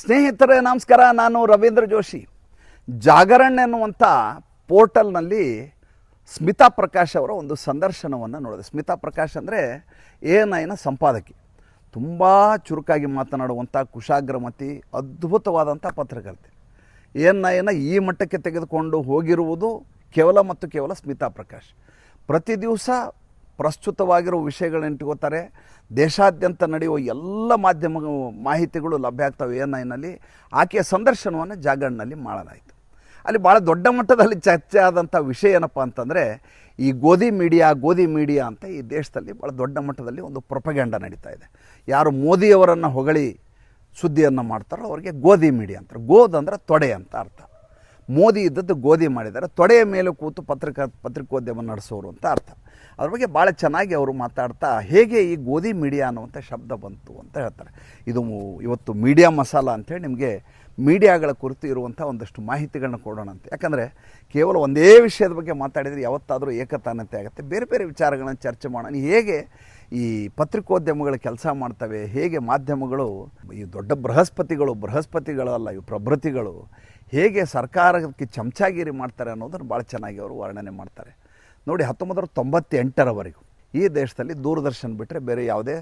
ಸ್ನೇಹಿತರೆ, ನಮಸ್ಕಾರ. ನಾನು ರವೀಂದ್ರ ಜೋಶಿ. ಜಾಗರಣ್ ಎನ್ನುವಂಥ ಪೋರ್ಟಲ್ನಲ್ಲಿ ಸ್ಮಿತಾ ಪ್ರಕಾಶ್ ಅವರ ಒಂದು ಸಂದರ್ಶನವನ್ನು ನೋಡಿದೆ. ಸ್ಮಿತಾ ಪ್ರಕಾಶ್ ಅಂದರೆ ಎ ಎನ್ ಐನ ಸಂಪಾದಕಿ. ತುಂಬ ಚುರುಕಾಗಿ ಮಾತನಾಡುವಂಥ ಕುಶಾಗ್ರಮತಿ ಅದ್ಭುತವಾದಂಥ ಪತ್ರಕರ್ತೆ. ಎ ಎನ್ ಐನ ಈ ಮಟ್ಟಕ್ಕೆ ತೆಗೆದುಕೊಂಡು ಹೋಗಿರುವುದು ಕೇವಲ ಮತ್ತು ಕೇವಲ ಸ್ಮಿತಾ ಪ್ರಕಾಶ್. ಪ್ರತಿ ದಿವಸ ಪ್ರಸ್ತುತವಾಗಿರೋ ವಿಷಯಗಳನ್ನ ದೇಶಾದ್ಯಂತ ನಡೆಯುವ ಎಲ್ಲ ಮಾಧ್ಯಮ, ಮಾಹಿತಿಗಳು ಲಭ್ಯ ಆಗ್ತವೆ ಎನ್ ಐನಲ್ಲಿ ಆಕೆಯ ಸಂದರ್ಶನವನ್ನು ಜಾಗರಣಲ್ಲಿ ಮಾಡಲಾಯಿತು. ಅಲ್ಲಿ ಭಾಳ ದೊಡ್ಡ ಮಟ್ಟದಲ್ಲಿ ಚರ್ಚೆ ಆದಂಥ ವಿಷಯ ಏನಪ್ಪ ಅಂತಂದರೆ, ಈ ಗೋಧಿ ಮೀಡಿಯಾ ಗೋಧಿ ಮೀಡಿಯಾ ಅಂತ ಈ ದೇಶದಲ್ಲಿ ಭಾಳ ದೊಡ್ಡ ಮಟ್ಟದಲ್ಲಿ ಒಂದು ಪ್ರೊಪಗ್ಯಾಂಡ ನಡೀತಾ ಇದೆ. ಯಾರು ಮೋದಿಯವರನ್ನು ಹೊಗಳಿ ಸುದ್ದಿಯನ್ನು ಮಾಡ್ತಾರೋ ಅವರಿಗೆ ಗೋಧಿ ಮೀಡಿಯಾ ಅಂತಾರೆ ಗೋದ್ ಅಂದರೆ ತೊಡೆ ಅಂತ ಅರ್ಥ. ಮೋದಿ ಇದ್ದದ್ದು ಗೋಧಿ ಮಾಡಿದ್ದಾರೆ. ತೊಡೆಯ ಮೇಲೆ ಕೂತು ಪತ್ರಿಕಾ, ಪತ್ರಿಕೋದ್ಯಮ ನಡೆಸೋರು ಅಂತ ಅರ್ಥ. ಅದ್ರ ಬಗ್ಗೆ ಭಾಳ ಚೆನ್ನಾಗಿ ಅವರು ಮಾತಾಡ್ತಾ ಹೇಗೆ ಈ ಗೋಧಿ ಮೀಡಿಯಾ ಅನ್ನುವಂಥ ಶಬ್ದ ಬಂತು ಅಂತ ಹೇಳ್ತಾರೆ. ಇದು ಇವತ್ತು ಮೀಡಿಯಾ ಮಸಾಲ ಅಂಥೇಳಿ ನಿಮಗೆ ಮೀಡಿಯಾಗಳ ಕುರಿತು ಇರುವಂಥ ಒಂದಷ್ಟು ಮಾಹಿತಿಗಳನ್ನ ಕೊಡೋಣ ಅಂತ. ಯಾಕಂದರೆ ಕೇವಲ ಒಂದೇ ವಿಷಯದ ಬಗ್ಗೆ ಮಾತಾಡಿದರೆ ಯಾವತ್ತಾದರೂ ಏಕತಾನತೆ ಆಗುತ್ತೆ. ಬೇರೆ ಬೇರೆ ವಿಚಾರಗಳನ್ನ ಚರ್ಚೆ ಮಾಡೋಣ. ಹೇಗೆ ಈ ಪತ್ರಿಕೋದ್ಯಮಗಳು ಕೆಲಸ ಮಾಡ್ತವೆ, ಹೇಗೆ ಮಾಧ್ಯಮಗಳು, ಈ ದೊಡ್ಡ ಬೃಹಸ್ಪತಿಗಳು ಬೃಹಸ್ಪತಿಗಳು ಅಲ್ಲ ಇವು ಪ್ರಭೃತಿಗಳು ಹೇಗೆ ಸರ್ಕಾರಕ್ಕೆ ಚಮಚಾಗಿರಿ ಮಾಡ್ತಾರೆ ಅನ್ನೋದನ್ನು ಭಾಳ ಚೆನ್ನಾಗಿ ಅವರು ವರ್ಣನೆ ಮಾಡ್ತಾರೆ. ನೋಡಿ ಹತ್ತೊಂಬತ್ತು ನೂರ ತೊಂಬತ್ತೆಂಟರವರೆಗೂ ಈ ದೇಶದಲ್ಲಿ ದೂರದರ್ಶನ್ ಬಿಟ್ಟರೆ ಬೇರೆ ಯಾವುದೇ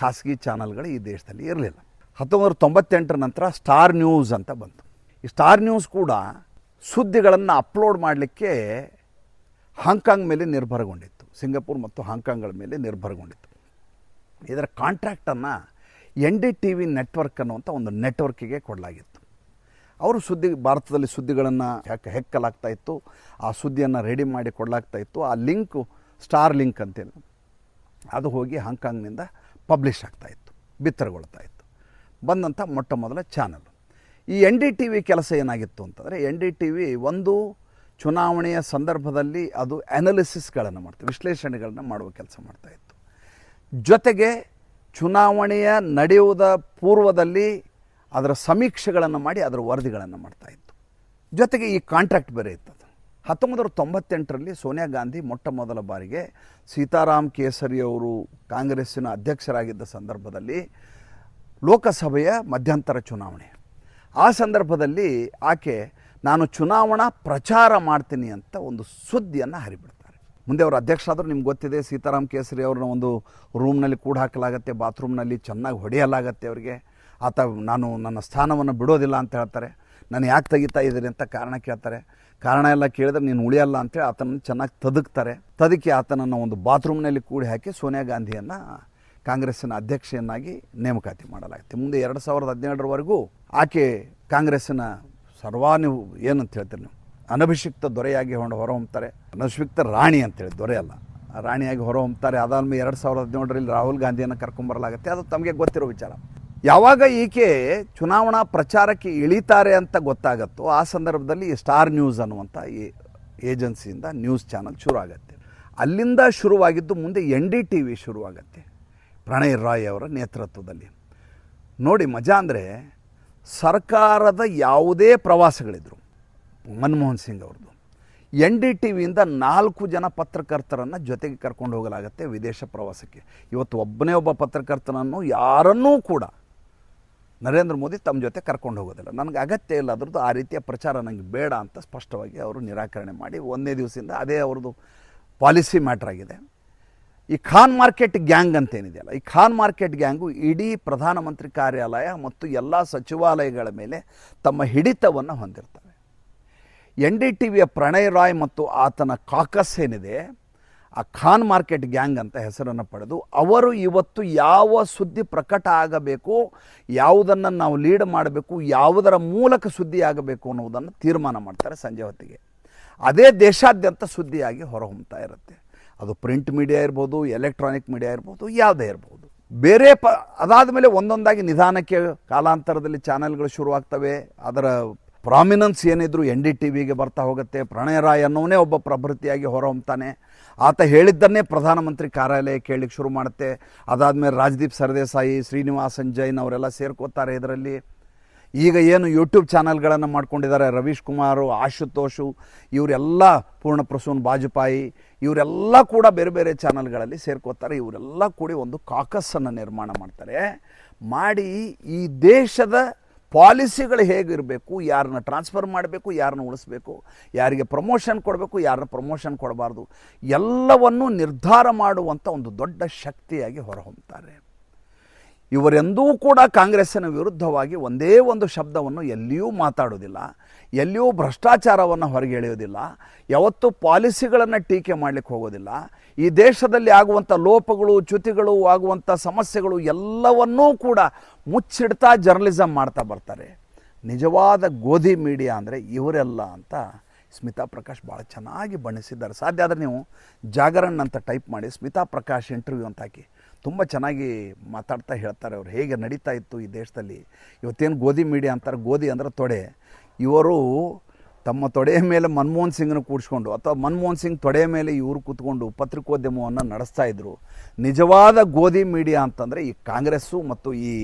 ಖಾಸಗಿ ಚಾನಲ್ಗಳು ಈ ದೇಶದಲ್ಲಿ ಇರಲಿಲ್ಲ. ಹತ್ತೊಂಬತ್ತು ತೊಂಬತ್ತೆಂಟರ ನಂತರ ಸ್ಟಾರ್ ನ್ಯೂಸ್ ಅಂತ ಬಂತು. ಈ ಸ್ಟಾರ್ ನ್ಯೂಸ್ ಕೂಡ ಸುದ್ದಿಗಳನ್ನು ಅಪ್ಲೋಡ್ ಮಾಡಲಿಕ್ಕೆ ಹಾಂಗ್ಕಾಂಗ್ ಮೇಲೆ ನಿರ್ಭರಗೊಂಡಿತ್ತು. ಸಿಂಗಾಪುರ್ ಮತ್ತು ಹಾಂಕಾಂಗ್ಗಳ ಮೇಲೆ ನಿರ್ಭರಗೊಂಡಿತ್ತು. ಇದರ ಕಾಂಟ್ರಾಕ್ಟನ್ನು N D T V network ಅನ್ನುವಂಥ ಒಂದು ನೆಟ್ವರ್ಕಿಗೆ ಕೊಡಲಾಗಿತ್ತು. ಅವರು ಸುದ್ದಿ, ಭಾರತದಲ್ಲಿ ಸುದ್ದಿಗಳನ್ನು ಹೆಕ್ಕ ಹೆಕ್ಕಲಾಗ್ತಾ ಇತ್ತು. ಆ ಸುದ್ದಿಯನ್ನು ರೆಡಿ ಮಾಡಿ ಕೊಡಲಾಗ್ತಾ ಇತ್ತು. ಆ ಲಿಂಕು ಸ್ಟಾರ್ ಲಿಂಕ್ ಅಂತೇಳಿ. ಅದು ಹೋಗಿ ಹಾಂಗ್ಕಾಂಗ್ನಿಂದ ಪಬ್ಲಿಷ್ ಆಗ್ತಾ ಇತ್ತು. ಬಿತ್ತರಗೊಳ್ತಾ ಇತ್ತು. ಬಂದಂಥ ಮೊಟ್ಟ ಮೊದಲ ಚಾನಲ್ ಈ ಎನ್ ಡಿ ಟಿ ವಿ ಕೆಲಸ ಏನಾಗಿತ್ತು ಅಂತಂದರೆ, ಎನ್ ಡಿ ಟಿ ವಿ ಒಂದು ಚುನಾವಣೆಯ ಸಂದರ್ಭದಲ್ಲಿ ಅದು ಅನಾಲಿಸಿಸ್ಗಳನ್ನು ಮಾಡ್ತಾ, ವಿಶ್ಲೇಷಣೆಗಳನ್ನು ಮಾಡುವ ಕೆಲಸ ಮಾಡ್ತಾ ಇತ್ತು. ಜೊತೆಗೆ ಚುನಾವಣೆಯ ನಡೆಯುವುದ ಪೂರ್ವದಲ್ಲಿ ಅದರ ಸಮೀಕ್ಷೆಗಳನ್ನು ಮಾಡಿ ಅದರ ವರದಿಗಳನ್ನು ಮಾಡ್ತಾ ಇತ್ತು. ಜೊತೆಗೆ ಈ ಕಾಂಟ್ರಾಕ್ಟ್ ಬೇರೆ ಇತ್ತು ಅದು ಹತ್ತೊಂಬತ್ತು ನೂರ ತೊಂಬತ್ತೆಂಟರಲ್ಲಿ ಸೋನಿಯಾ ಗಾಂಧಿ ಮೊಟ್ಟ ಮೊದಲ ಬಾರಿಗೆ ಸೀತಾರಾಮ್ ಕೇಸರಿ ಅವರು ಕಾಂಗ್ರೆಸ್ಸಿನ ಅಧ್ಯಕ್ಷರಾಗಿದ್ದ ಸಂದರ್ಭದಲ್ಲಿ ಲೋಕಸಭೆಯ ಮಧ್ಯಂತರ ಚುನಾವಣೆ. ಆ ಸಂದರ್ಭದಲ್ಲಿ ಆಕೆ, ನಾನು ಚುನಾವಣಾ ಪ್ರಚಾರ ಮಾಡ್ತೀನಿ ಅಂತ ಒಂದು ಸುದ್ದಿಯನ್ನು ಹರಿಬಿಡ್ತಾರೆ. ಮುಂದೆ ಅವರು ಅಧ್ಯಕ್ಷರಾದರೂ ನಿಮ್ಗೆ ಗೊತ್ತಿದೆ, ಸೀತಾರಾಮ್ ಕೇಸರಿ ಅವ್ರನ್ನ ಒಂದು ರೂಮ್ನಲ್ಲಿ ಕೂಡ ಹಾಕಲಾಗತ್ತೆ ಬಾತ್ರೂಮ್ನಲ್ಲಿ ಚೆನ್ನಾಗಿ ಹೊಡೆಯಲಾಗತ್ತೆ ಅವರಿಗೆ. ಆತ ನಾನು ನನ್ನ ಸ್ಥಾನವನ್ನು ಬಿಡೋದಿಲ್ಲ ಅಂತ ಹೇಳ್ತಾರೆ. ನಾನು ಯಾಕೆ ತೆಗಿತಾ ಇದ್ದೀರಿ ಅಂತ ಕಾರಣ ಕೇಳ್ತಾರೆ. ಕಾರಣ ಎಲ್ಲ ಕೇಳಿದ್ರೆ ನೀನು ಉಳಿಯಲ್ಲ ಅಂತೇಳಿ ಆತನನ್ನು ಚೆನ್ನಾಗಿ ತದುಕ್ತಾರೆ. ತದಕಿ ಆತನನ್ನು ಒಂದು ಬಾತ್ರೂಮ್ನಲ್ಲಿ ಕೂಡಿ ಹಾಕಿ ಸೋನಿಯಾ ಗಾಂಧಿಯನ್ನು ಕಾಂಗ್ರೆಸ್ಸಿನ ಅಧ್ಯಕ್ಷೆಯನ್ನಾಗಿ ನೇಮಕಾತಿ ಮಾಡಲಾಗುತ್ತೆ. ಮುಂದೆ ಎರಡು ಸಾವಿರದ ಹದಿನೇಳರವರೆಗೂ ಆಕೆ ಕಾಂಗ್ರೆಸ್ಸಿನ ಸರ್ವಾನು ಏನಂತ ಹೇಳ್ತೀರಿ ನೀವು? ಅನಭಿಷಿಕ್ತ ದೊರೆಯಾಗಿ ಹೊಂಡ ಹೊರಹೊಮ್ತಾರೆ. ಅನಭಿಷಿಕ್ತ ರಾಣಿ ಅಂತೇಳಿ ದೊರೆ ಅಲ್ಲ. ರಾಣಿಯಾಗಿ ಹೊರಹೊಮ್ತಾರೆ ಅದಾದ್ಮೇಲೆ ಎರಡು ಸಾವಿರದ ಹದಿನೇಳರಲ್ಲಿ ರಾಹುಲ್ ಗಾಂಧಿಯನ್ನು ಕರ್ಕೊಂಬರಲಾಗುತ್ತೆ. ಅದು ತಮಗೆ ಗೊತ್ತಿರೋ ವಿಚಾರ. ಯಾವಾಗ ಈಕೆ ಚುನಾವಣಾ ಪ್ರಚಾರಕ್ಕೆ ಇಳಿತಾರೆ ಅಂತ ಗೊತ್ತಾಗತ್ತೋ ಆ ಸಂದರ್ಭದಲ್ಲಿ ಸ್ಟಾರ್ ನ್ಯೂಸ್ ಅನ್ನುವಂಥ ಈ ಏಜೆನ್ಸಿಯಿಂದ ನ್ಯೂಸ್ ಚಾನಲ್ ಶುರು ಆಗುತ್ತೆ ಅಲ್ಲಿಂದ ಶುರುವಾಗಿದ್ದು ಮುಂದೆ ಎನ್ ಡಿ ಟಿ ವಿ ಶುರುವಾಗತ್ತೆ. ಪ್ರಣಯ್ ರಾಯ್ ಅವರ ನೇತೃತ್ವದಲ್ಲಿ. ನೋಡಿ ಮಜಾ ಅಂದರೆ ಸರ್ಕಾರದ ಯಾವುದೇ ಪ್ರವಾಸಗಳಿದ್ರು, ಮನಮೋಹನ್ ಸಿಂಗ್ ಅವ್ರದ್ದು, ಎನ್ ಡಿ ಟಿ ವಿಯಿಂದ ನಾಲ್ಕು ಜನ ಪತ್ರಕರ್ತರನ್ನು ಜೊತೆಗೆ ಕರ್ಕೊಂಡು ಹೋಗಲಾಗತ್ತೆ ವಿದೇಶ ಪ್ರವಾಸಕ್ಕೆ. ಇವತ್ತು ಒಬ್ಬನೇ ಒಬ್ಬ ಪತ್ರಕರ್ತನನ್ನು ಯಾರನ್ನೂ ಕೂಡ ನರೇಂದ್ರ ಮೋದಿ ತಮ್ಮ ಜೊತೆ ಕರ್ಕೊಂಡು ಹೋಗೋದಿಲ್ಲ. ನನಗೆ ಅಗತ್ಯ ಇಲ್ಲ, ಅದರದ್ದು ಆ ರೀತಿಯ ಪ್ರಚಾರ ನನಗೆ ಬೇಡ ಅಂತ ಸ್ಪಷ್ಟವಾಗಿ ಅವರು ನಿರಾಕರಣೆ ಮಾಡಿ ಒಂದೇ ದಿವಸದಿಂದ ಅದೇ ಅವ್ರದ್ದು ಪಾಲಿಸಿ ಮ್ಯಾಟ್ರ್ ಆಗಿದೆ. ಈ ಖಾನ್ ಮಾರ್ಕೆಟ್ ಗ್ಯಾಂಗ್ ಅಂತ ಏನಿದೆಯಲ್ಲ ಈ ಖಾನ್ ಮಾರ್ಕೆಟ್ ಗ್ಯಾಂಗು ಇಡೀ ಪ್ರಧಾನಮಂತ್ರಿ ಕಾರ್ಯಾಲಯ ಮತ್ತು ಎಲ್ಲ ಸಚಿವಾಲಯಗಳ ಮೇಲೆ ತಮ್ಮ ಹಿಡಿತವನ್ನು ಹೊಂದಿರ್ತವೆ. ಎನ್ ಡಿ ಟಿ ವಿಯ ಪ್ರಣಯ್ ರಾಯ್ ಮತ್ತು ಆತನ ಕಾಕಸ್ ಏನಿದೆ ಆ ಖಾನ್ ಮಾರ್ಕೆಟ್ ಗ್ಯಾಂಗ್ ಅಂತ ಹೆಸರನ್ನು ಪಡೆದು ಅವರು ಇವತ್ತು ಯಾವ ಸುದ್ದಿ ಪ್ರಕಟ ಆಗಬೇಕು, ಯಾವುದನ್ನು ನಾವು ಲೀಡ್ ಮಾಡಬೇಕು, ಯಾವುದರ ಮೂಲಕ ಸುದ್ದಿ ಆಗಬೇಕು ಅನ್ನೋದನ್ನು ತೀರ್ಮಾನ ಮಾಡ್ತಾರೆ ಸಂಜೆ ಹೊತ್ತಿಗೆ. ಅದೇ ದೇಶಾದ್ಯಂತ ಸುದ್ದಿಯಾಗಿ ಹೊರಹೊಮ್ತಾ ಇರುತ್ತೆ. ಅದು ಪ್ರಿಂಟ್ ಮೀಡಿಯಾ ಇರ್ಬೋದು, ಎಲೆಕ್ಟ್ರಾನಿಕ್ ಮೀಡಿಯಾ ಇರ್ಬೋದು, ಯಾವುದೇ ಇರ್ಬೋದು. ಬೇರೆ ಪ ಅದಾದ ಮೇಲೆ ಒಂದೊಂದಾಗಿ ನಿಧಾನಕ್ಕೆ ಕಾಲಾಂತರದಲ್ಲಿ ಚಾನೆಲ್ಗಳು ಶುರುವಾಗ್ತವೆ. ಅದರ ಪ್ರಾಮಿನೆನ್ಸ್ ಏನಿದ್ರು ಎನ್ ಡಿ ಟಿ ವಿಗೆ ಬರ್ತಾ ಹೋಗುತ್ತೆ. ಪ್ರಣಯ ರಾಯ್ ಅನ್ನೋನೇ ಒಬ್ಬ ಪ್ರಭೃತಿಯಾಗಿ ಹೊರಹೊಮ್ತಾನೆ. ಆತ ಹೇಳಿದ್ದನ್ನೇ ಪ್ರಧಾನಮಂತ್ರಿ ಕಾರ್ಯಾಲಯ ಕೇಳಲಿಕ್ಕೆ ಶುರು ಮಾಡುತ್ತೆ. ಅದಾದಮೇಲೆ ರಾಜದೀಪ್ ಸರ್ದೇಸಾಯಿ ಶ್ರೀನಿವಾಸನ್ ಜೈನ್ ಅವರೆಲ್ಲ ಸೇರ್ಕೋತಾರೆ ಇದರಲ್ಲಿ. ಈಗ ಏನು ಯೂಟ್ಯೂಬ್ ಚಾನಲ್ಗಳನ್ನು ಮಾಡ್ಕೊಂಡಿದ್ದಾರೆ, ರವೀಶ್ ಕುಮಾರು, ಆಶುತೋಷು, ಇವರೆಲ್ಲ ಪೂರ್ಣಪ್ರಸೂನ್ ಬಾಜಪಾಯಿ, ಇವರೆಲ್ಲ ಕೂಡ ಬೇರೆ ಬೇರೆ ಚಾನಲ್ಗಳಲ್ಲಿ ಸೇರ್ಕೋತಾರೆ. ಇವರೆಲ್ಲ ಕೂಡಿ ಒಂದು ಕಾಕಸ್ಸನ್ನು ನಿರ್ಮಾಣ ಮಾಡ್ತಾರೆ. ಮಾಡಿ ಈ ದೇಶದ ಪಾಲಿಸಿಗಳು ಹೇಗಿರಬೇಕು, ಯಾರನ್ನ ಟ್ರಾನ್ಸ್ಫರ್ ಮಾಡಬೇಕು, ಯಾರನ್ನ ಉಳಿಸ್ಬೇಕು, ಯಾರಿಗೆ ಪ್ರಮೋಷನ್ ಕೊಡಬೇಕು, ಯಾರನ್ನ ಪ್ರಮೋಷನ್ ಕೊಡಬಾರ್ದು, ಎಲ್ಲವನ್ನೂ ನಿರ್ಧಾರ ಮಾಡುವಂಥ ಒಂದು ದೊಡ್ಡ ಶಕ್ತಿಯಾಗಿ ಹೊರಹೊಮ್ಮುತ್ತಾರೆ ಇವರೆಂದೂ ಕೂಡ ಕಾಂಗ್ರೆಸ್ಸಿನ ವಿರುದ್ಧವಾಗಿ ಒಂದೇ ಒಂದು ಶಬ್ದವನ್ನು ಎಲ್ಲಿಯೂ ಮಾತಾಡೋದಿಲ್ಲ, ಎಲ್ಲಿಯೂ ಭ್ರಷ್ಟಾಚಾರವನ್ನು ಹೊರಗೆ ಎಳೆಯೋದಿಲ್ಲ, ಯಾವತ್ತೂ ಪಾಲಿಸಿಗಳನ್ನು ಟೀಕೆ ಮಾಡಲಿಕ್ಕೆ ಹೋಗೋದಿಲ್ಲ. ಈ ದೇಶದಲ್ಲಿ ಆಗುವಂಥ ಲೋಪಗಳು, ಚ್ಯುತಿಗಳು, ಆಗುವಂಥ ಸಮಸ್ಯೆಗಳು ಎಲ್ಲವನ್ನೂ ಕೂಡ ಮುಚ್ಚಿಡ್ತಾ ಜರ್ನಲಿಸಮ್ ಮಾಡ್ತಾ ಬರ್ತಾರೆ. ನಿಜವಾದ ಗೋಧಿ ಮೀಡಿಯಾ ಅಂದರೆ ಇವರೆಲ್ಲ ಅಂತ ಸ್ಮಿತಾ ಪ್ರಕಾಶ್ ಭಾಳ ಚೆನ್ನಾಗಿ ಬಣ್ಣಿಸಿದ್ದಾರೆ. ಸಾಧ್ಯ ಆದರೆ ನೀವು ಜಾಗರಣ್ ಅಂತ ಟೈಪ್ ಮಾಡಿ ಸ್ಮಿತಾ ಪ್ರಕಾಶ್ ಇಂಟರ್ವ್ಯೂ ಅಂತ ಹಾಕಿ. ತುಂಬ ಚೆನ್ನಾಗಿ ಮಾತಾಡ್ತಾ ಹೇಳ್ತಾರೆ ಅವ್ರು. ಹೇಗೆ ನಡೀತಾ ಇತ್ತು ಈ ದೇಶದಲ್ಲಿ? ಇವತ್ತೇನು ಗೋಧಿ ಮೀಡಿಯಾ ಅಂತಾರೆ? ಗೋಧಿ ಅಂದ್ರೆ ತೊಡೆ. ಇವರು ತಮ್ಮ ತೊಡೆಯ ಮೇಲೆ ಮನಮೋಹನ್ ಸಿಂಗ್ನ ಕೂಡಿಸ್ಕೊಂಡು ಅಥವಾ ಮನಮೋಹನ್ ಸಿಂಗ್ ತೊಡೆಯ ಮೇಲೆ ಇವರು ಕೂತ್ಕೊಂಡು ಪತ್ರಿಕೋದ್ಯಮವನ್ನು ನಡೆಸ್ತಾ ಇದ್ದರು ನಿಜವಾದ ಗೋಧಿ ಮೀಡಿಯಾ ಅಂತಂದರೆ ಈ ಕಾಂಗ್ರೆಸ್ಸು ಮತ್ತು ಈ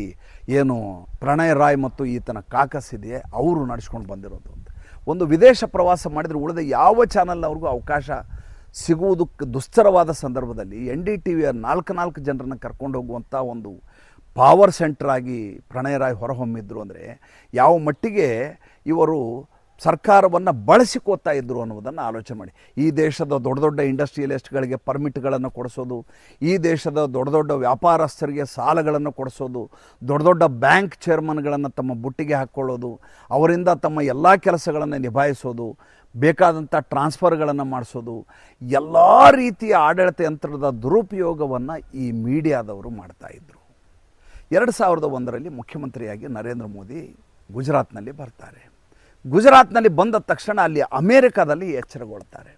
ಏನು ಪ್ರಣಯ್ ರಾಯ್ ಮತ್ತು ಈತನ ಕಾಕಸ್ ಇದೆಯೇ ಅವರು ನಡೆಸ್ಕೊಂಡು ಬಂದಿರೋದು ಒಂದು ವಿದೇಶ ಪ್ರವಾಸ ಮಾಡಿದರೆ ಉಳಿದ ಯಾವ ಚಾನಲ್ನವ್ರಿಗೂ ಅವಕಾಶ ಸಿಗುವುದು ಕ- ದುಸ್ತರವಾದ ಸಂದರ್ಭದಲ್ಲಿ ಎನ್ ಡಿ ಟಿ ವಿಯ ನಾಲ್ಕು ನಾಲ್ಕು ಜನರನ್ನು ಕರ್ಕೊಂಡು ಹೋಗುವಂಥ ಒಂದು ಪಾವರ್ ಸೆಂಟರ್ ಆಗಿ ಪ್ರಣಯ ರಾಯ್ ಹೊರಹೊಮ್ಮಿದ್ರು ಅಂದರೆ ಯಾವ ಮಟ್ಟಿಗೆ ಇವರು ಸರ್ಕಾರವನ್ನು ಬಳಸಿಕೋತಾ ಇದ್ದರು ಅನ್ನೋದನ್ನು ಆಲೋಚನೆ ಮಾಡಿ. ಈ ದೇಶದ ದೊಡ್ಡ ದೊಡ್ಡ ಇಂಡಸ್ಟ್ರಿಯಲಿಸ್ಟ್ಗಳಿಗೆ ಪರ್ಮಿಟ್ಗಳನ್ನು ಕೊಡಿಸೋದು, ಈ ದೇಶದ ದೊಡ್ಡ ದೊಡ್ಡ ವ್ಯಾಪಾರಸ್ಥರಿಗೆ ಸಾಲಗಳನ್ನು ಕೊಡಿಸೋದು, ದೊಡ್ಡ ದೊಡ್ಡ ಬ್ಯಾಂಕ್ ಚೇರ್ಮನ್ಗಳನ್ನು ತಮ್ಮ ಬುಟ್ಟಿಗೆ ಹಾಕ್ಕೊಳ್ಳೋದು ಅವರಿಂದ ತಮ್ಮ ಎಲ್ಲ ಕೆಲಸಗಳನ್ನು ನಿಭಾಯಿಸೋದು ಬೇಕಾದಂಥ ಟ್ರಾನ್ಸ್ಫರ್ಗಳನ್ನು ಮಾಡಿಸೋದು, ಎಲ್ಲ ರೀತಿಯ ಆಡಳಿತ ಯಂತ್ರದ ದುರುಪಯೋಗವನ್ನು ಈ ಮೀಡಿಯಾದವರು ಮಾಡ್ತಾಯಿದ್ರು ಎರಡು ಸಾವಿರದ ಒಂದರಲ್ಲಿ ಮುಖ್ಯಮಂತ್ರಿಯಾಗಿ ನರೇಂದ್ರ ಮೋದಿ ಗುಜರಾತ್ನಲ್ಲಿ ಬರ್ತಾರೆ. ಗುಜರಾತ್ನಲ್ಲಿ ಬಂದ ತಕ್ಷಣ ಅಲ್ಲಿ ಅಮೇರಿಕಾದಲ್ಲಿ ಎಚ್ಚರಗೊಳ್ತಾರೆ.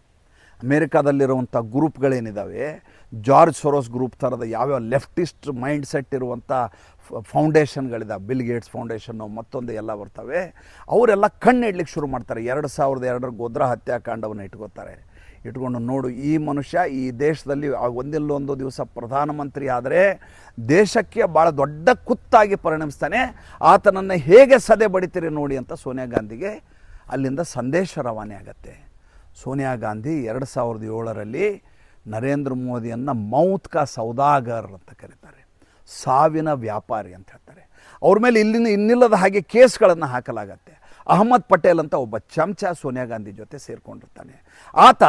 ಅಮೇರಿಕಾದಲ್ಲಿರುವಂಥ ಗ್ರೂಪ್ಗಳೇನಿದ್ದಾವೆ ಜಾರ್ಜ್ ಸೊರೋಸ್ ಗ್ರೂಪ್ ಥರದ ಯಾವ್ಯಾವ ಲೆಫ್ಟಿಸ್ಟ್ ಮೈಂಡ್ ಸೆಟ್ ಇರುವಂಥ ಫೌಂಡೇಶನ್ಗಳಿದಾವೆ ಬಿಲ್ ಗೇಟ್ಸ್ ಫೌಂಡೇಶನ್ನು ಮತ್ತೊಂದು ಎಲ್ಲ ಬರ್ತವೆ. ಅವರೆಲ್ಲ ಕಣ್ಣು ಇಡ್ಲಿಕ್ಕೆ ಶುರು ಮಾಡ್ತಾರೆ. ಎರಡು ಸಾವಿರದ ಎರಡರ ಗೋದ್ರ ಹತ್ಯಾಕಾಂಡವನ್ನು ಇಟ್ಕೋತಾರೆ. ಇಟ್ಕೊಂಡು ನೋಡು, ಈ ಮನುಷ್ಯ ಈ ದೇಶದಲ್ಲಿ ಒಂದಿಲ್ಲೊಂದು ದಿವಸ ಪ್ರಧಾನಮಂತ್ರಿ ಆದರೆ ದೇಶಕ್ಕೆ ಭಾಳ ದೊಡ್ಡ ಕುತ್ತಾಗಿ ಪರಿಣಮಿಸ್ತಾನೆ. ಆತನನ್ನು ಹೇಗೆ ಸದೆ ಬಡಿತೀರಿ ನೋಡಿ ಅಂತ ಸೋನಿಯಾ ಗಾಂಧಿಗೆ ಅಲ್ಲಿಂದ ಸಂದೇಶ ರವಾನೆ ಆಗತ್ತೆ. ಸೋನಿಯಾ ಗಾಂಧಿ ಎರಡು ಸಾವಿರದ ಏಳರಲ್ಲಿ ನರೇಂದ್ರ ಮೋದಿಯನ್ನು ಮೌತ್ ಕಾ ಸೌದಾಗರ್ ಅಂತ ಕರೀತಾರೆ. ಸಾವಿನ ವ್ಯಾಪಾರಿ ಅಂತ ಹೇಳ್ತಾರೆ. ಅವ್ರ ಮೇಲೆ ಇಲ್ಲಿನ ಇನ್ನಿಲ್ಲದ ಹಾಗೆ ಕೇಸ್ಗಳನ್ನು ಹಾಕಲಾಗತ್ತೆ. ಅಹಮದ್ ಪಟೇಲ್ ಅಂತ ಒಬ್ಬ ಚಮಚ ಸೋನಿಯಾ ಗಾಂಧಿ ಜೊತೆ ಸೇರಿಕೊಂಡಿರ್ತಾನೆ. ಆತ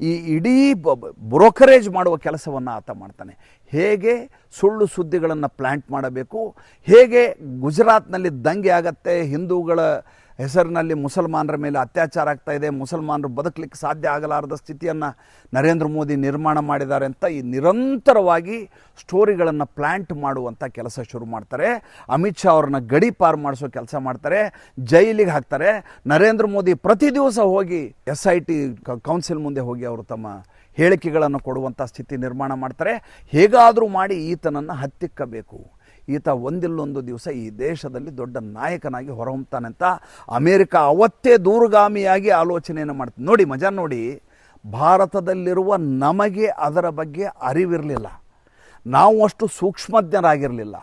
ಈ ಇಡೀ ಬ್ರೋಕರೇಜ್ ಮಾಡುವ ಕೆಲಸವನ್ನು ಆತ ಮಾಡ್ತಾನೆ. ಹೇಗೆ ಸುಳ್ಳು ಸುದ್ದಿಗಳನ್ನು ಪ್ಲ್ಯಾಂಟ್ ಮಾಡಬೇಕು? ಹೇಗೆ ಗುಜರಾತ್ನಲ್ಲಿ ದಂಗೆ ಆಗತ್ತೆ ಹಿಂದೂಗಳ ಹೆಸರಿನಲ್ಲಿ ಮುಸಲ್ಮಾನರ ಮೇಲೆ ಅತ್ಯಾಚಾರ ಆಗ್ತಾ ಇದೆ. ಮುಸಲ್ಮಾನರು ಬದುಕಲಿಕ್ಕೆ ಸಾಧ್ಯ ಆಗಲಾರದ ಸ್ಥಿತಿಯನ್ನು ನರೇಂದ್ರ ಮೋದಿ ನಿರ್ಮಾಣ ಮಾಡಿದ್ದಾರೆ ಅಂತ ಈ ನಿರಂತರವಾಗಿ ಸ್ಟೋರಿಗಳನ್ನು ಪ್ಲ್ಯಾಂಟ್ ಮಾಡುವಂಥ ಕೆಲಸ ಶುರು ಮಾಡ್ತಾರೆ. ಅಮಿತ್ ಶಾ ಅವ್ರನ್ನ ಗಡಿ ಪಾರು ಮಾಡಿಸೋ ಕೆಲಸ ಮಾಡ್ತಾರೆ. ಜೈಲಿಗೆ ಹಾಕ್ತಾರೆ. ನರೇಂದ್ರ ಮೋದಿ ಪ್ರತಿ ದಿವಸ ಹೋಗಿ ಎಸ್ ಐ ಟಿ ಕೌನ್ಸಿಲ್ ಮುಂದೆ ಹೋಗಿ ಅವರು ತಮ್ಮ ಹೇಳಿಕೆಗಳನ್ನು ಕೊಡುವಂಥ ಸ್ಥಿತಿ ನಿರ್ಮಾಣ ಮಾಡ್ತಾರೆ. ಹೇಗಾದರೂ ಮಾಡಿ ಈತನನ್ನು ಹತ್ತಿಕ್ಕಬೇಕು. ಈತ ಒಂದಿಲ್ಲೊಂದು ದಿವಸ ಈ ದೇಶದಲ್ಲಿ ದೊಡ್ಡ ನಾಯಕನಾಗಿ ಹೊರಹೊಮ್ತಾನೆ ಅಂತ ಅಮೇರಿಕ ಅವತ್ತೇ ದೂರಗಾಮಿಯಾಗಿ ಆಲೋಚನೆಯನ್ನು ಮಾಡ್ತು ನೋಡಿ, ಮಜಾ ನೋಡಿ, ಭಾರತದಲ್ಲಿರುವ ನಮಗೆ ಅದರ ಬಗ್ಗೆ ಅರಿವಿರಲಿಲ್ಲ. ನಾವು ಅಷ್ಟು ಸೂಕ್ಷ್ಮಜ್ಞರಾಗಿರಲಿಲ್ಲ.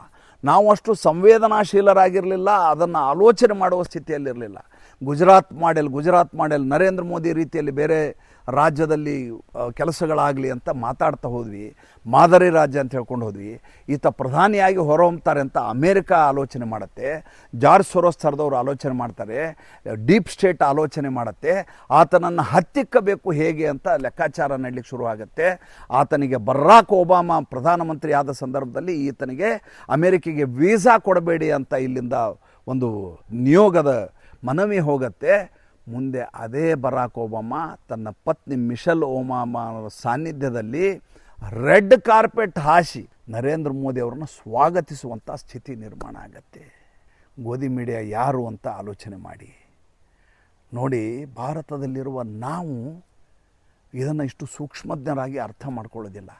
ನಾವು ಅಷ್ಟು ಸಂವೇದನಾಶೀಲರಾಗಿರಲಿಲ್ಲ. ಅದನ್ನು ಆಲೋಚನೆ ಮಾಡುವ ಸ್ಥಿತಿಯಲ್ಲಿರಲಿಲ್ಲ. ಗುಜರಾತ್ ಮಾಡೆಲ್ ಗುಜರಾತ್ ಮಾಡೆಲ್ ನರೇಂದ್ರ ಮೋದಿ ರೀತಿಯಲ್ಲಿ ಬೇರೆ ರಾಜ್ಯದಲ್ಲಿ ಕೆಲಸಗಳಾಗಲಿ ಅಂತ ಮಾತಾಡ್ತಾ ಹೋದ್ವಿ. ಮಾದರಿ ರಾಜ್ಯ ಅಂತ ಹೇಳ್ಕೊಂಡು ಹೋದ್ವಿ. ಈತ ಪ್ರಧಾನಿಯಾಗಿ ಹೊರಹೊಮ್ತಾರೆ ಅಂತ ಅಮೇರಿಕ ಆಲೋಚನೆ ಮಾಡುತ್ತೆ. ಜಾರ್ಜ್ ಸೊರೋಸ್ ಥರದವ್ರು ಆಲೋಚನೆ ಮಾಡ್ತಾರೆ. ಡೀಪ್ ಸ್ಟೇಟ್ ಆಲೋಚನೆ ಮಾಡುತ್ತೆ. ಆತನನ್ನು ಹತ್ತಿಕ್ಕಬೇಕು ಹೇಗೆ ಅಂತ ಲೆಕ್ಕಾಚಾರ ನಡಲಿಕ್ಕೆ ಶುರು ಆಗುತ್ತೆ. ಆತನಿಗೆ ಬರ್ರಾಕ್ ಒಬಾಮಾ ಪ್ರಧಾನಮಂತ್ರಿ ಆದ ಸಂದರ್ಭದಲ್ಲಿ ಈತನಿಗೆ ಅಮೇರಿಕೆಗೆ ವೀಸಾ ಕೊಡಬೇಡಿ ಅಂತ ಇಲ್ಲಿಂದ ಒಂದು ನಿಯೋಗದ ಮನವಿ ಹೋಗುತ್ತೆ. ಮುಂದೆ ಅದೇ ಬರಾಕ್ ಒಬಾಮಾ, ತನ್ನ ಪತ್ನಿ ಮಿಷಲ್ ಒಬಾಮಾರ ಸಾನ್ನಿಧ್ಯದಲ್ಲಿ ರೆಡ್ ಕಾರ್ಪೆಟ್ ಹಾಸಿ ನರೇಂದ್ರ ಮೋದಿ ಅವರನ್ನು ಸ್ವಾಗತಿಸುವಂಥ ಸ್ಥಿತಿ ನಿರ್ಮಾಣ ಆಗತ್ತೆ. ಗೋಧಿ ಮೀಡಿಯಾ ಯಾರು ಅಂತ ಆಲೋಚನೆ ಮಾಡಿ. ನೋಡಿ, ಭಾರತದಲ್ಲಿರುವ ನಾವು ಇದನ್ನು ಇಷ್ಟು ಸೂಕ್ಷ್ಮಜ್ಞರಾಗಿ ಅರ್ಥ ಮಾಡ್ಕೊಳ್ಳೋದಿಲ್ಲ.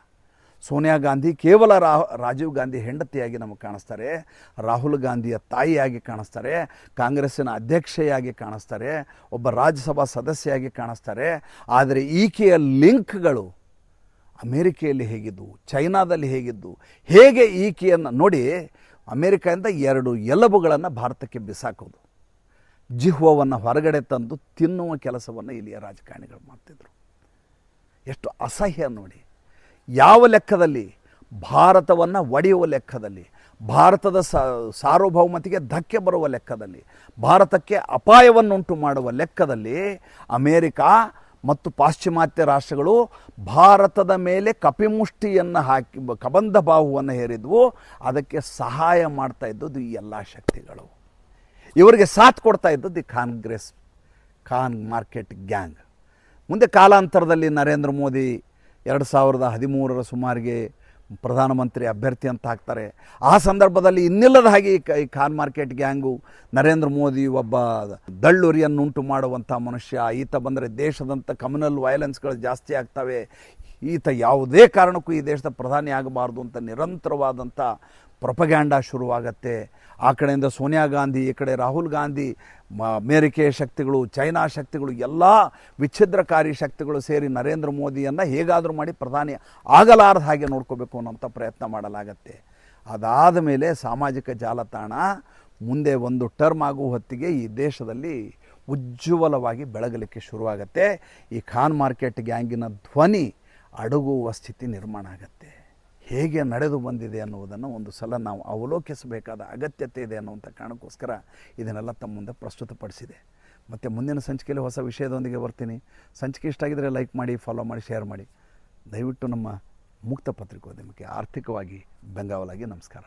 ಸೋನಿಯಾ ಗಾಂಧಿ ಕೇವಲ ರಾಹ ರಾಜೀವ್ ಗಾಂಧಿ ಹೆಂಡತಿಯಾಗಿ ನಮಗೆ ಕಾಣಿಸ್ತಾರೆ, ರಾಹುಲ್ ಗಾಂಧಿಯ ತಾಯಿಯಾಗಿ ಕಾಣಿಸ್ತಾರೆ, ಕಾಂಗ್ರೆಸ್ಸಿನ ಅಧ್ಯಕ್ಷೆಯಾಗಿ ಕಾಣಿಸ್ತಾರೆ, ಒಬ್ಬ ರಾಜ್ಯಸಭಾ ಸದಸ್ಯೆಯಾಗಿ ಕಾಣಿಸ್ತಾರೆ. ಆದರೆ ಈಕೆಯ ಲಿಂಕ್ಗಳು ಅಮೇರಿಕೆಯಲ್ಲಿ ಹೇಗಿದ್ದು ಚೈನಾದಲ್ಲಿ ಹೇಗಿದ್ದು ಹೇಗೆ ಈಕೆಯನ್ನು ನೋಡಿ ಅಮೇರಿಕೆಯಿಂದ ಎರಡು ಎಲಬುಗಳನ್ನು ಭಾರತಕ್ಕೆ ಬಿಸಾಕೋದು. ಜಿಹ್ವವನ್ನು ಹೊರಗಡೆ ತಂದು ತಿನ್ನುವ ಕೆಲಸವನ್ನು ಇಲ್ಲಿಯ ರಾಜಕಾರಣಿಗಳು ಮಾಡ್ತಿದ್ರು. ಎಷ್ಟು ಅಸಹ್ಯ ನೋಡಿ. ಯಾವ ಲೆಕ್ಕದಲ್ಲಿ? ಭಾರತವನ್ನು ಒಡೆಯುವ ಲೆಕ್ಕದಲ್ಲಿ. ಭಾರತದ ಸಾರ್ವಭೌಮತಿಗೆ ಧಕ್ಕೆ ಬರುವ ಲೆಕ್ಕದಲ್ಲಿ. ಭಾರತಕ್ಕೆ ಅಪಾಯವನ್ನುಂಟು ಮಾಡುವ ಲೆಕ್ಕದಲ್ಲಿ ಅಮೇರಿಕಾ ಮತ್ತು ಪಾಶ್ಚಿಮಾತ್ಯ ರಾಷ್ಟ್ರಗಳು ಭಾರತದ ಮೇಲೆ ಕಪಿಮುಷ್ಟಿಯನ್ನು ಹಾಕಿ, ಕಬಂಧ ಬಾಹುವನ್ನು ಹೇರಿದ್ವು. ಅದಕ್ಕೆ ಸಹಾಯ ಮಾಡ್ತಾ ಇದ್ದದ್ದು ಈ ಎಲ್ಲ ಶಕ್ತಿಗಳು. ಇವರಿಗೆ ಸಾಥ್ ಕೊಡ್ತಾ ಇದ್ದದ್ದು ಈ ಕಾಂಗ್ರೆಸ್ ಖಾನ್ ಮಾರ್ಕೆಟ್ ಗ್ಯಾಂಗ್. ಮುಂದೆ ಕಾಲಾಂತರದಲ್ಲಿ ನರೇಂದ್ರ ಮೋದಿ ಎರಡು ಸಾವಿರದ ಹದಿಮೂರರ ಸುಮಾರಿಗೆ ಪ್ರಧಾನಮಂತ್ರಿ ಅಭ್ಯರ್ಥಿ ಅಂತ ಹಾಕ್ತಾರೆ. ಆ ಸಂದರ್ಭದಲ್ಲಿ ಇನ್ನಿಲ್ಲದ ಹಾಗೆ ಈ ಖಾನ್ ಮಾರ್ಕೆಟ್ ಗ್ಯಾಂಗು ನರೇಂದ್ರ ಮೋದಿ ಒಬ್ಬ ದಳ್ಳುರಿಯನ್ನುಂಟು ಮಾಡುವಂಥ ಮನುಷ್ಯ. ಈತ ಬಂದರೆ ದೇಶದಂಥ ಕಮ್ಯುನಲ್ ವೈಲೆನ್ಸ್ಗಳು ಜಾಸ್ತಿ ಆಗ್ತವೆ. ಈತ ಯಾವುದೇ ಕಾರಣಕ್ಕೂ ಈ ದೇಶದ ಪ್ರಧಾನಿ ಆಗಬಾರ್ದು ಅಂತ ನಿರಂತರವಾದಂಥ ಪ್ರೊಪಗ್ಯಾಂಡ ಶುರುವಾಗತ್ತೆ. ಆ ಕಡೆಯಿಂದ ಸೋನಿಯಾ ಗಾಂಧಿ, ಈ ಕಡೆ ರಾಹುಲ್ ಗಾಂಧಿ, ಮ ಅಮೇರಿಕೆಯ ಶಕ್ತಿಗಳು, ಚೈನಾ ಶಕ್ತಿಗಳು, ಎಲ್ಲ ವಿಚ್ಛಿದ್ರಕಾರಿ ಶಕ್ತಿಗಳು ಸೇರಿ ನರೇಂದ್ರ ಮೋದಿಯನ್ನು ಹೇಗಾದರೂ ಮಾಡಿ ಪ್ರಧಾನಿ ಆಗಲಾರದ ಹಾಗೆ ನೋಡ್ಕೋಬೇಕು ಅನ್ನೋಂಥ ಪ್ರಯತ್ನ ಮಾಡಲಾಗತ್ತೆ. ಅದಾದ ಮೇಲೆ ಸಾಮಾಜಿಕ ಜಾಲತಾಣ ಮುಂದೆ ಒಂದು ಟರ್ಮ್ ಆಗುವ ಹೊತ್ತಿಗೆ ಈ ದೇಶದಲ್ಲಿ ಉಜ್ವಲವಾಗಿ ಬೆಳಗಲಿಕ್ಕೆ ಶುರುವಾಗತ್ತೆ. ಈ ಖಾನ್ ಮಾರ್ಕೆಟ್ ಗ್ಯಾಂಗಿನ ಧ್ವನಿ ಅಡಗುವ ಸ್ಥಿತಿ ನಿರ್ಮಾಣ ಆಗತ್ತೆ. ಹೇಗೆ ನಡೆದು ಬಂದಿದೆ ಅನ್ನುವುದನ್ನು ಒಂದು ಸಲ ನಾವು ಅವಲೋಕಿಸಬೇಕಾದ ಅಗತ್ಯತೆ ಇದೆ ಅನ್ನುವಂಥ ಕಾರಣಕ್ಕೋಸ್ಕರ ಇದನ್ನೆಲ್ಲ ತಮ್ಮ ಮುಂದೆ ಪ್ರಸ್ತುತಪಡಿಸಿದೆ. ಮತ್ತು ಮುಂದಿನ ಸಂಚಿಕೆಯಲ್ಲಿ ಹೊಸ ವಿಷಯದೊಂದಿಗೆ ಬರ್ತೀನಿ. ಸಂಚಿಕೆ ಇಷ್ಟ ಆಗಿದರೆ ಲೈಕ್ ಮಾಡಿ ಫಾಲೋ ಮಾಡಿ ಶೇರ್ ಮಾಡಿ. ದಯವಿಟ್ಟು ನಮ್ಮ ಮುಕ್ತ ಪತ್ರಿಕೋದ್ಯಮಕ್ಕೆ ಆರ್ಥಿಕವಾಗಿ ಬೆಂಗಾವಲಾಗಿ ನಮಸ್ಕಾರ.